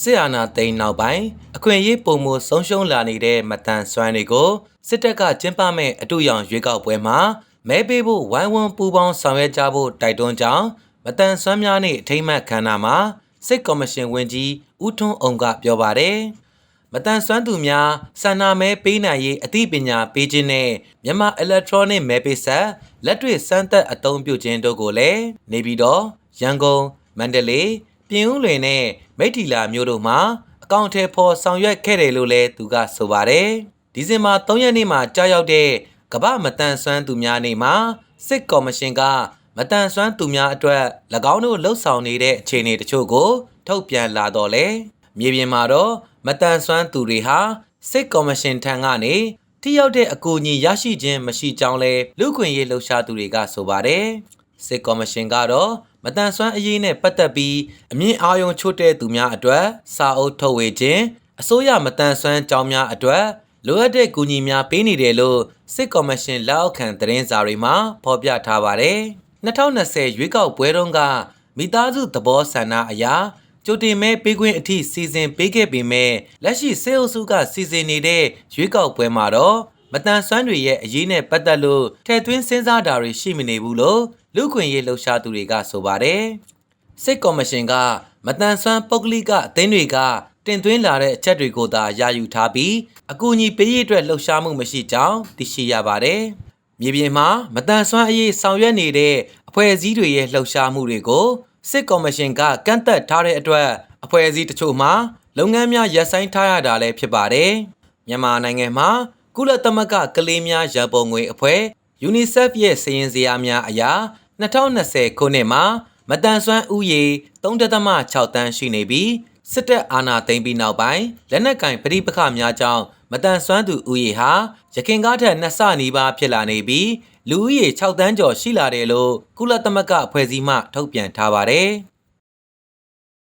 စစ်အာဏာသိမ်းနောက်ပိုင်းအခွင့်အရေးပုံမှုဆုံးရှုံးလာနေတဲ့မတန်ဆွမ်းတွေကိုစစ်တပ်ကကျင်းပမဲ့အတူရောင်ရွေးကောက်ပွဲမှာမဲပေးဖို့ဝိုင်းဝန်းပူးပေါင်းဆောင်ရွက်ကြဖို့တိုက်တွန်းကြောင်းမတန်ဆွမ်းများနဲ့အထိမ့်မှတ်ခန္ဓာမှာစစ်ကော်မရှင်ဝင်ကြီးဦးထွန်းအောင်ကပြောပါတယ်မတန်ဆွမ်းသူများဆန္ဒမဲပေးနိုင်ရေးအသိပညာပေးခြင်းနဲ့မြန်မာ electronic မဲပေးဆက်လက်တွေ့စမ်းသပ်အသုံးပြုခြင်းတို့ကိုလည်းနေပြည်တော်ရန်ကုန်မန္တလေး ပြင်ဦးလွင်နဲ့မိထီလာမြို့တို့မှာအကောင့်ထဲပေါ်ဆောင်ရွက်ခဲ့တယ်လို့လည်းသူကဆိုပါတယ်ဒီဇင်ဘာ3ရက်နေ့မှာကြာရောက်တဲ့ကမ္ဘာမတန်ဆွမ်းသူများနေ့မှာစစ်ကော်မရှင်ကမတန်ဆွမ်းသူများအတွက်၎င်းတို့လှုပ်ဆောင်နေတဲ့အခြေအနေတချို့ကိုထုတ်ပြန်လာတော့လေမြေပြင်မှာတော့မတန်ဆွမ်းသူတွေဟာစစ်ကော်မရှင်ထံကနေထိရောက်တဲ့အကူအညီရရှိခြင်းမရှိကြောင်းလဲလူခွင့်ရေးလှုပ်ရှားသူတွေကဆိုပါတယ်စစ်ကော်မရှင်ကတော့ မတန်ဆွမ်းအရေးနဲ့ပတ်သက်ပြီးအမြင့်အာရုံချို့တဲ့သူများအတွက်စာအုပ်ထုတ်ဝေခြင်းအစိုးရမတန်ဆွမ်းကြောင်းများအတွက်လိုအပ်တဲ့ကူညီများပေးနေတယ်လို့စစ်ကော်မရှင်လက်အောက်ခံသတင်းစာတွေမှာဖော်ပြထားပါတယ်2020ရွေးကောက်ပွဲတုန်းကမိသားစုသဘောဆန္ဒအရာကြိုတင်မဲပေးခွင့်အထိစီစဉ်ပေးခဲ့ပေမဲ့လက်ရှိစေအုပ်စုကစီစဉ်နေတဲ့ရွေးကောက်ပွဲမှာတော့ မတန်ဆွမ်းတွေရဲ့အရေးနဲ့ပတ်သက်လို့ထည့်သွင်းစဉ်းစားတာတွေရှိမနေဘူးလို့လူခွင့်ရေးလှုပ်ရှားသူတွေကဆိုပါတယ်စစ်ကော်မရှင်ကမတန်ဆွမ်းပုဂ္ဂလိကအသင်းတွေကတင်သွင်းလာတဲ့အချက်တွေကိုသာယာယူထားပြီးအကူအညီပေးရေးအတွက်လှုပ်ရှားမှုမရှိကြောင်းသိရှိရပါတယ်မြေပြင်မှာမတန်ဆွမ်းအရေးဆောင်ရွက်နေတဲ့အဖွဲ့အစည်းတွေရဲ့လှုပ်ရှားမှုတွေကိုစစ်ကော်မရှင်ကကန့်သက်ထားတဲ့အတွက်အဖွဲ့အစည်းတချို့မှာလုပ်ငန်းများရပ်ဆိုင်းထားရတာလည်းဖြစ်ပါတယ်။မြန်မာနိုင်ငံမှာ ကုလသမဂ္ဂကလေးများရန်ပုံငွေအဖွဲ့ UNICEF ရဲ့စည်ရင်စရာများအရာ2020ခုနှစ်မှာမတန်ဆွမ်းဥယေ3.6တန်းရှိနေပြီးစစ်တပ်အာဏာသိမ်းပြီးနောက်ပိုင်းလက်နက်ကင်ပဋိပက္ခများကြောင့်မတန်ဆွမ်းသူဥယေဟာရခင်ကားထက်နှစ်ဆနီးပါးဖြစ်လာနေပြီးလူဦးရေ6တန်းကျော်ရှိလာတယ်လို့ကုလသမဂ္ဂအဖွဲ့အစည်းမှထုတ်ပြန်ထားပါတယ်။